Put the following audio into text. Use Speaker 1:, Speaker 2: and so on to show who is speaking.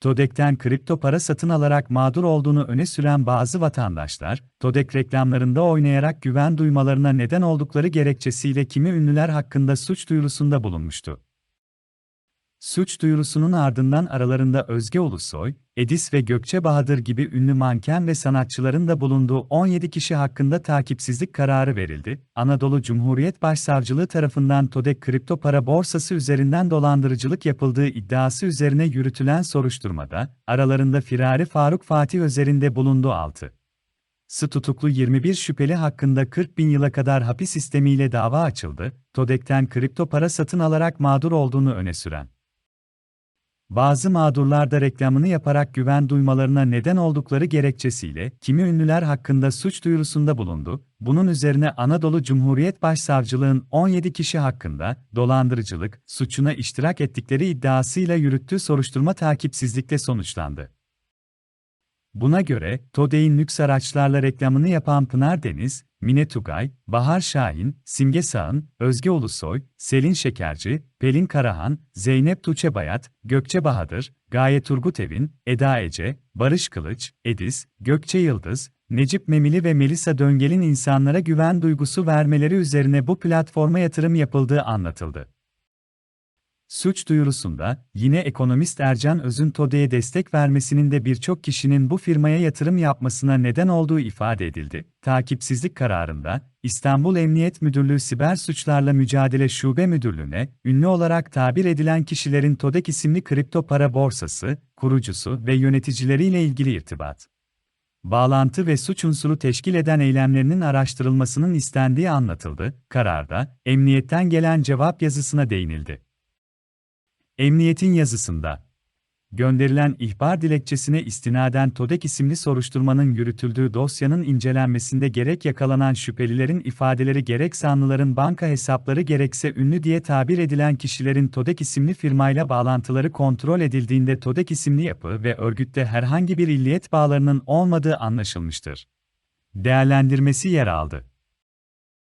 Speaker 1: TODEK'ten kripto para satın alarak mağdur olduğunu öne süren bazı vatandaşlar, TODEK reklamlarında oynayarak güven duymalarına neden oldukları gerekçesiyle kimi ünlüler hakkında suç duyurusunda bulunmuştu. Suç duyurusunun ardından aralarında Özge Ulusoy, Edis ve Gökçe Bahadır gibi ünlü manken ve sanatçıların da bulunduğu 17 kişi hakkında takipsizlik kararı verildi. Anadolu Cumhuriyet Başsavcılığı tarafından TODEK kripto para borsası üzerinden dolandırıcılık yapıldığı iddiası üzerine yürütülen soruşturmada, aralarında Firari Faruk Fatih üzerinde bulundu 6. Sı tutuklu 21 şüpheli hakkında 40 bin yıla kadar hapis sistemiyle dava açıldı, TODEK'ten kripto para satın alarak mağdur olduğunu öne süren. Bazı mağdurlar da reklamını yaparak güven duymalarına neden oldukları gerekçesiyle kimi ünlüler hakkında suç duyurusunda bulundu. Bunun üzerine Anadolu Cumhuriyet Başsavcılığın 17 kişi hakkında dolandırıcılık suçuna iştirak ettikleri iddiasıyla yürüttüğü soruşturma takipsizlikle sonuçlandı. Buna göre, TODE'in lüks araçlarla reklamını yapan Pınar Deniz, Mine Tugay, Bahar Şahin, Simge Sağın, Özge Ulusoy, Selin Şekerci, Pelin Karahan, Zeynep Tuğçe Bayat, Gökçe Bahadır, Gaye Turgut Evin, Eda Ece, Barış Kılıç, Edis, Gökçe Yıldız, Necip Memili ve Melisa Döngel'in insanlara güven duygusu vermeleri üzerine bu platforma yatırım yapıldığı anlatıldı. Suç duyurusunda, yine ekonomist Ercan Öz'ün TODE'ye destek vermesinin de birçok kişinin bu firmaya yatırım yapmasına neden olduğu ifade edildi. Takipsizlik kararında, İstanbul Emniyet Müdürlüğü Siber Suçlarla Mücadele Şube Müdürlüğü'ne, ünlü olarak tabir edilen kişilerin TODEK isimli kripto para borsası, kurucusu ve yöneticileriyle ilgili irtibat, bağlantı ve suç unsuru teşkil eden eylemlerinin araştırılmasının istendiği anlatıldı. Kararda, emniyetten gelen cevap yazısına değinildi. Emniyetin yazısında gönderilen ihbar dilekçesine istinaden TODEK isimli soruşturmanın yürütüldüğü dosyanın incelenmesinde gerek yakalanan şüphelilerin ifadeleri gerek sanlıların banka hesapları gerekse ünlü diye tabir edilen kişilerin TODEK isimli firmayla bağlantıları kontrol edildiğinde TODEK isimli yapı ve örgütte herhangi bir illiyet bağlarının olmadığı anlaşılmıştır. Değerlendirmesi yer aldı.